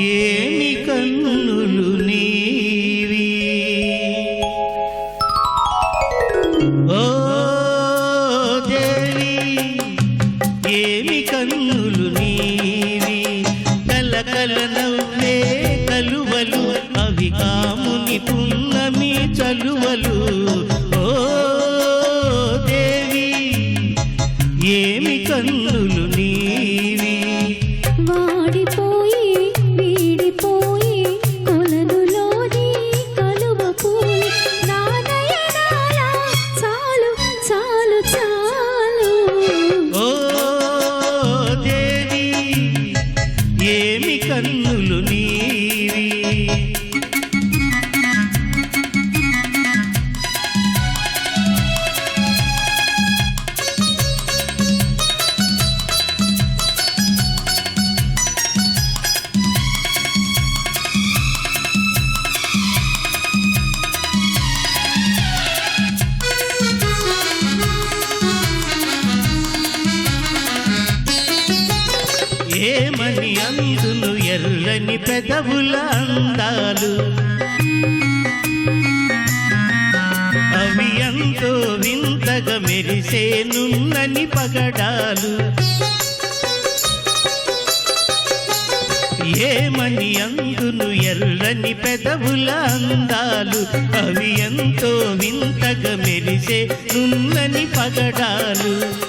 ఏమి కన్నులు నీవి? ఓ దేవి ఏమి కన్నులు నీవి? కలకల నవ్వే కలువలు అవి కాముని పున్నమి చలువలు. ఏమని అందును ఎర్రని పెదవుల అందాలు. అవి ఎంతో వింతగా మెరిసే నున్నని పగడాలు. ఏమని అందును ఎర్రని పెదవుల అందాలు. అవి ఎంతో వింతగా మెరిసే నున్నని పగడాలు.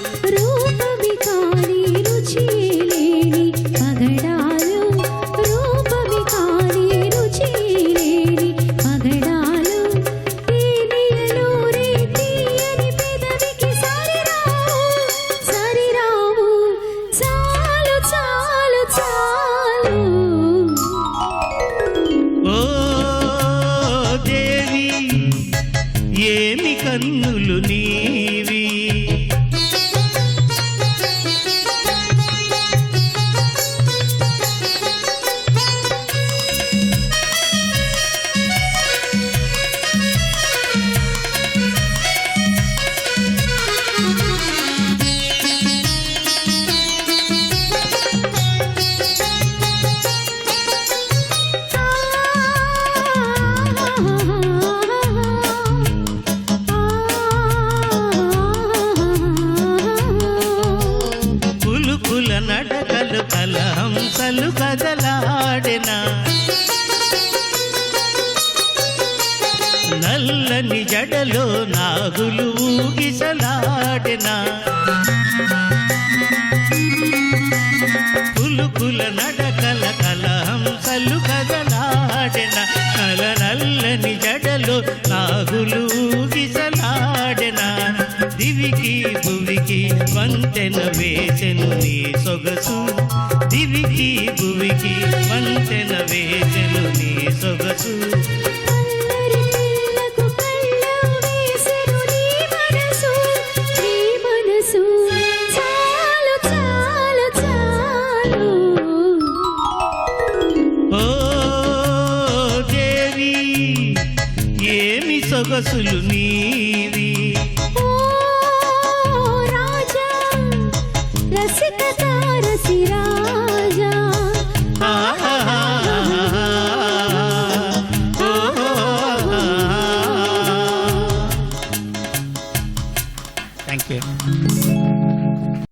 ఏమి కన్నులు నీవి. ఊగిసలాడెనా పులుకుల నడకల కలహంసలు కదలాడెన నల నల్లని జడలు నాగులు ఊగిసలాడెన దివికి భువికి వంతెన వేసెను నీ సొగసు. దివికి భువికి వంతెన వేసెను నీ సొగసు. సొగసులు నీవి. రాజా రసిక